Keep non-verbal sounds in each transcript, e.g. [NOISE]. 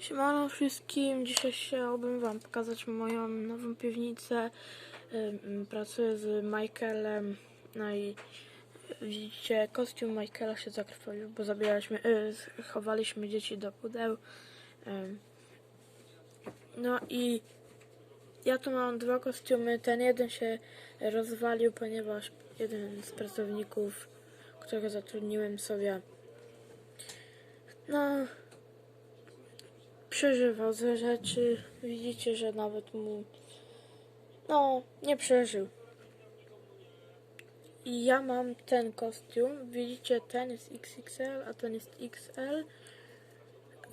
Siemano wszystkim, dzisiaj chciałbym wam pokazać moją nową piwnicę. Pracuję z Michaelem, no i widzicie, kostium Michaela się zakrwawił, bo zabieraliśmy, y, chowaliśmy dzieci do pudeł. No i ja tu mam dwa kostiumy, ten jeden się rozwalił, ponieważ jeden z pracowników, którego zatrudniłem sobie, no przeżywał ze rzeczy. Widzicie, że nawet mu. No, nie przeżył. I ja mam ten kostium. Widzicie, ten jest XXL, a ten jest XL.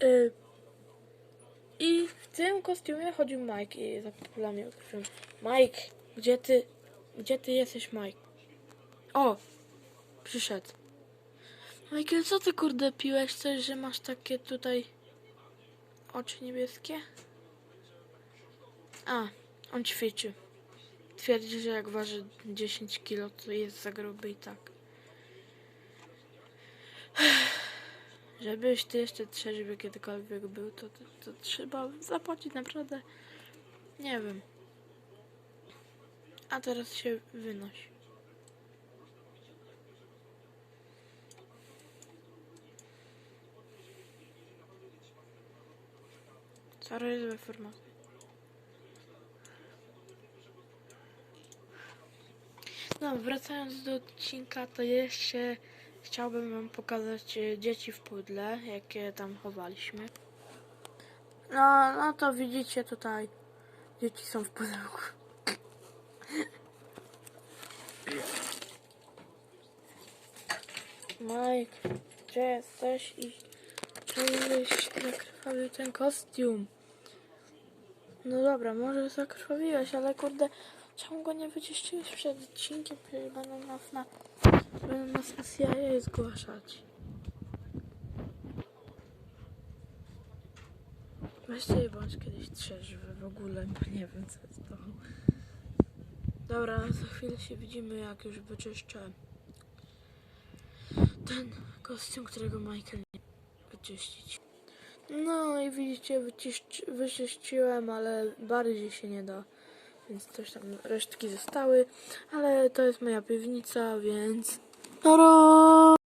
Y, I w tym kostiumie chodził Mike i za chwilami ukryłem. Mike, gdzie ty. Gdzie ty jesteś, Mike? O! Przyszedł. Michael, co ty kurde piłeś? Coś, że masz takie tutaj oczy niebieskie? A, on ćwiczy. Twierdzi, że jak waży 10 kilo, to jest za gruby i tak. [SIGHS] Żebyś ty jeszcze trzeźwy kiedykolwiek był, to, to, to trzeba zapłacić naprawdę. Nie wiem. A teraz się wynosi. Sorry, złe formaty. No, wracając do odcinka, to jeszcze chciałbym wam pokazać e, dzieci w pudle, jakie tam chowaliśmy. No, no to widzicie tutaj, dzieci są w pudełku. [LAUGHS] Mike, gdzie jesteś i czujesz zakrwawił ten kostium? No dobra, może zakrwawiłeś, ale kurde, czemu go nie wyczyściłeś przed odcinkiem? Przecież będą nas na, będą nas na CIA zgłaszać. Weźcie i bądź kiedyś trzeźwy w ogóle, bo nie wiem co jest to. Dobra, za chwilę się widzimy, jak już wyczyszczę ten kostium, którego Michael nie wyczyścić. No i widzicie, wyczyściłem, ale bardziej się nie da. Więc coś tam resztki zostały. Ale to jest moja piwnica, więc... Tara!